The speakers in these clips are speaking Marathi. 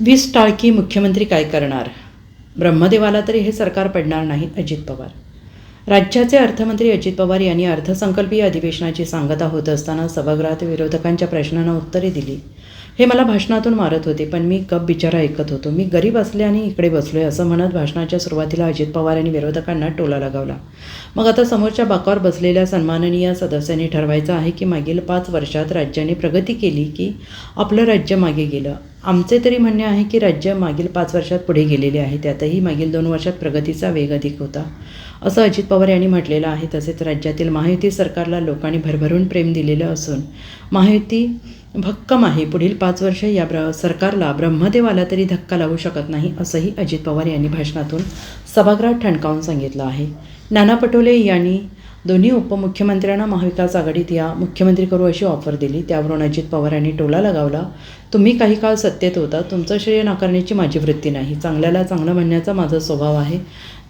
वीस टाळकी मुख्यमंत्री काय करणार? ब्रह्मदेवाला तरी हे सरकार पडणार नाही अजित पवार. राज्याचे अर्थमंत्री अजित पवार यांनी अर्थसंकल्पीय अधिवेशनाची सांगता होत असताना सभागृहात विरोधकांच्या प्रश्नांना उत्तरे दिली. हे मला भाषणातून मारत होते पण मी कप बिचारा ऐकत होतो. मी गरीब असले आणि इकडे बसलोय असं म्हणत भाषणाच्या सुरुवातीला अजित पवार यांनी विरोधकांना टोला लगावला. मग आता समोरच्या बाकावर बसलेल्या सन्माननीय सदस्यांनी ठरवायचं आहे की मागील पाच वर्षात राज्याने प्रगती केली की आपलं राज्य मागे गेलं? आमचे तरी म्हणणे आहे की राज्य मागील पाच वर्षात पुढे गेलेले आहे त्यातही मागील दोन वर्षात प्रगतीचा वेग अधिक होता. असं अजित पवार यांनी म्हटलेलं आहे तसेच राज्यातील महायुती सरकारला लोकांनी भरभरून प्रेम दिलेलं असून महायुती भक्कम आहे पुढील पाच वर्ष या ब्र सरकारला ब्रह्मदेवाला तरी धक्का लागू शकत नाही असंही अजित पवार यांनी भाषणातून सभागृहात ठणकावून सांगितलं आहे. नाना पटोले यांनी दोन्ही उपमुख्यमंत्र्यांना महाविकास आघाडीत या मुख्यमंत्री करू अशी ऑफर दिली. त्यावरून अजित पवार यांनी टोला लगावला. तुम्ही काही काळ सत्तेत होता. तुमचं श्रेय नाकारण्याची माझी वृत्ती नाही. चांगल्याला चांगलं म्हणण्याचा माझा स्वभाव आहे.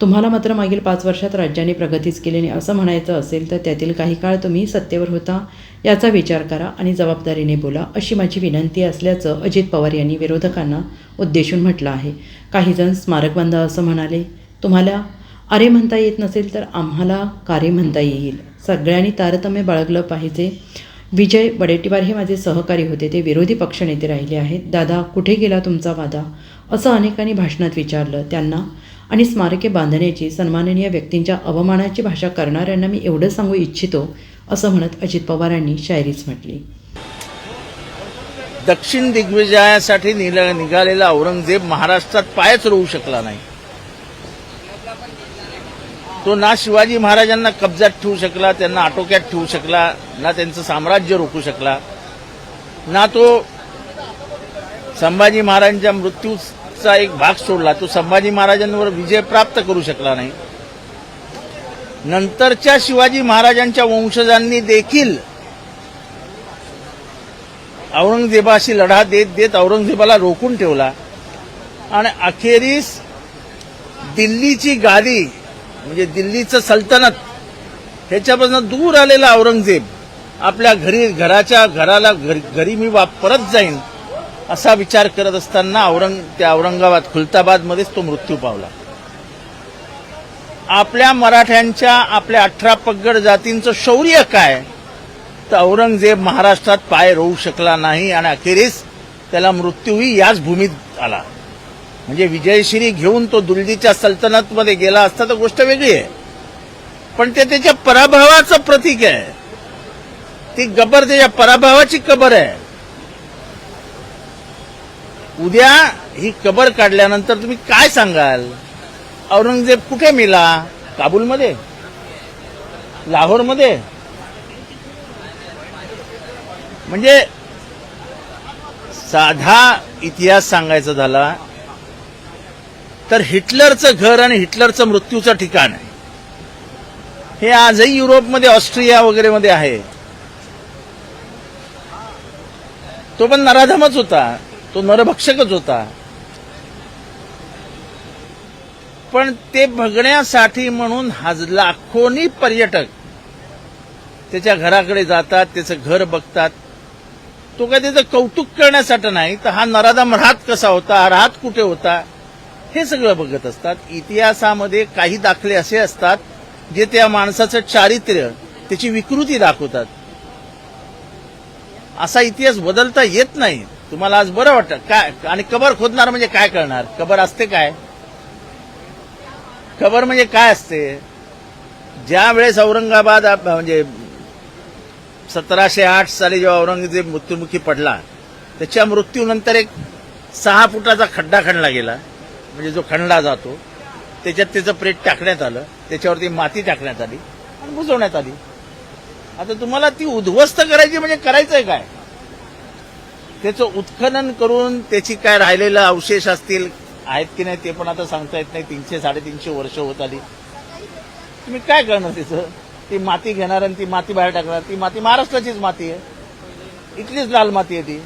तुम्हाला मात्र मागील पाच वर्षात राज्याने प्रगतीच केली नाही असं म्हणायचं असेल तर त्यातील काही काळ तुम्ही सत्तेवर होता. याचा विचार करा आणि जबाबदारीने बोला अशी माझी विनंती असल्याचं अजित पवार यांनी विरोधकांना उद्देशून म्हटलं आहे. काहीजण स्मारकबंध असं म्हणाले. तुम्हाला अरे म्हणता येत नसेल तर आम्हाला कारे म्हणता येईल. सगळ्यांनी तारतम्य बाळगलं पाहिजे. विजय वडेट्टीवार हे माझे सहकारी होते. ते विरोधी पक्षनेते राहिले आहेत. दादा कुठे गेला तुमचा वादा? असं अनेकांनी भाषणात विचारलं. त्यांना आणि स्मारके बांधण्याची सन्माननीय व्यक्तींच्या अवमानाची भाषा करणाऱ्यांना मी एवढं सांगू इच्छितो असं म्हणत अजित पवारांनी शायरीच म्हटली. दक्षिण दिग्विजयासाठी निघालेला औरंगजेब महाराष्ट्रात पायच रोवू शकला नाही. तो ना शिवाजी महाराजांना कब्जात ठेवू शकला त्यांना आटोक्यात ठेवू शकला ना त्यांचं साम्राज्य रोखू शकला ना तो संभाजी महाराजांच्या मृत्यूचा एक भाग सोडला तो संभाजी महाराजांवर विजय प्राप्त करू शकला नाही. नंतरच्या शिवाजी महाराजांच्या वंशजांनी देखील औरंगजेबाशी लढा देत देत औरंगजेबाला रोखून ठेवला. आणि अखेरीस दिल्लीची गादी म्हणजे दिल्लीचं सल्तनत ह्याच्यापासून दूर आलेला औरंगजेब आपल्या घरी घराच्या घराला घरी घरी मी परत जाईन असा विचार करत असताना औरंग त्या औरंगाबाद खुलताबादमध्येच तो मृत्यू पावला. आपल्या मराठ्यांच्या आपल्या अठरा पगड जातींचं शौर्य काय? तर औरंगजेब महाराष्ट्रात पाय रोवू शकला नाही आणि अखेरीस त्याला मृत्यूही याच भूमीत आला. म्हणजे विजयश्री घेऊन तो दुल्लीच्या सल्तनतमध्ये गेला असता तर गोष्ट वेगळी आहे. पण ते त्याच्या पराभवाचं प्रतीक आहे. ती गबर त्याच्या पराभवाची कबर आहे. उद्या ही कबर काढल्यानंतर तुम्ही काय सांगाल? औरंगजेब कुठे मिला? काबूलमध्ये? लाहोरमध्ये? म्हणजे साधा इतिहास सांगायचा झाला तर हिटलरचं घर आणि हिटलरचं मृत्यूचं ठिकाण आहे. हे आजही युरोपमध्ये ऑस्ट्रिया वगैरे मध्ये आहे. तो पण नराधमच होता. तो नरभक्षकच होता. पण ते बघण्यासाठी म्हणून हज लाखोनी पर्यटक त्याच्या घराकडे जातात त्याचं घर बघतात. तो काय त्याचं कौतुक करण्यासाठी नाही तर हा नराधम राहत कसा होता हा राहत कुठे होता? हे सगळं बघत असतात. इतिहासामध्ये काही दाखले असे असतात जे त्या माणसाचं चारित्र्य त्याची विकृती दाखवतात. असा इतिहास बदलता येत नाही. तुम्हाला आज बरं वाटतं. काय आणि कबर खोदणार म्हणजे काय करणार? कबर असते काय? कबर म्हणजे काय असते? ज्या वेळेस औरंगाबाद म्हणजे सतराशे आठ साली जेव्हा औरंगजेब मृत्युमुखी पडला त्याच्या मृत्यूनंतर एक सहा फुटाचा खड्डा खणला गेला. म्हणजे जो खणला जातो त्याच्यात त्याचं प्रेट टाकण्यात आलं त्याच्यावरती माती टाकण्यात आली आणि बुजवण्यात आली. आता तुम्हाला ती उद्ध्वस्त करायची म्हणजे करायचंय काय? त्याचं उत्खनन करून त्याची काय राहिलेलं अवशेष असतील आहेत की नाही ते पण आता सांगता येत नाही. तीनशे साडेतीनशे वर्ष होत आली. तुम्ही काय करणार त्याचं? ती माती घेणार आणि ती माती बाहेर टाकणार. ती माती महाराष्ट्राचीच माती आहे. इथलीच लाल माती आहे ती.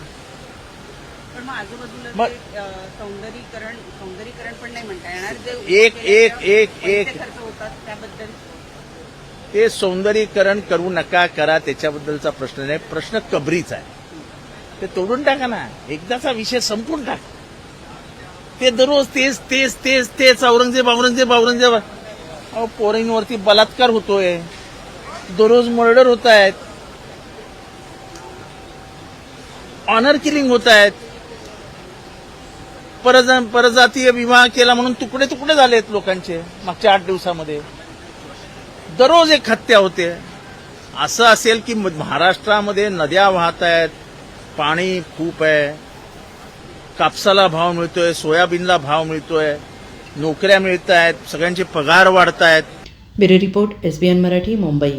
पण मग आजूबाजूला मग- अ, सौंदर्यीकरण सौंदर्यीकरण पण नाही म्हणता येणार जे एक- एक- एक- पैसे एक- खर्च होतात त्याबद्दल? ते सौंदर्यीकरण करू नका करा त्याच्याबद्दलचा प्रश्न नाही. प्रश्न कबरीचा आहे. ते तोडून टाका ना. एकदाचा विषय संपून टाक. ते दररोज तेच तेच तेच तेच औरंगजेब औरंगजेब औरंगजेब. अहो पोरांवरती बलात्कार होतोय. दररोज मर्डर होत आहेत ऑनर किलिंग होत आहेत परज परजातीय विवाह केला म्हणून तुकडे तुकडे झाले आहेत लोकांचे मागच्या आठ दिवसामध्ये. दररोज एक हत्या होते. असं असेल की महाराष्ट्रामध्ये नद्या वाहत आहेत पाणी खूप आहे कापसाला भाव मिळतोय सोयाबीनला भाव मिळतोय नोकऱ्या मिळत आहेत सगळ्यांचे पगार वाढत आहेत. Bureau report SBN Marathi Mumbai.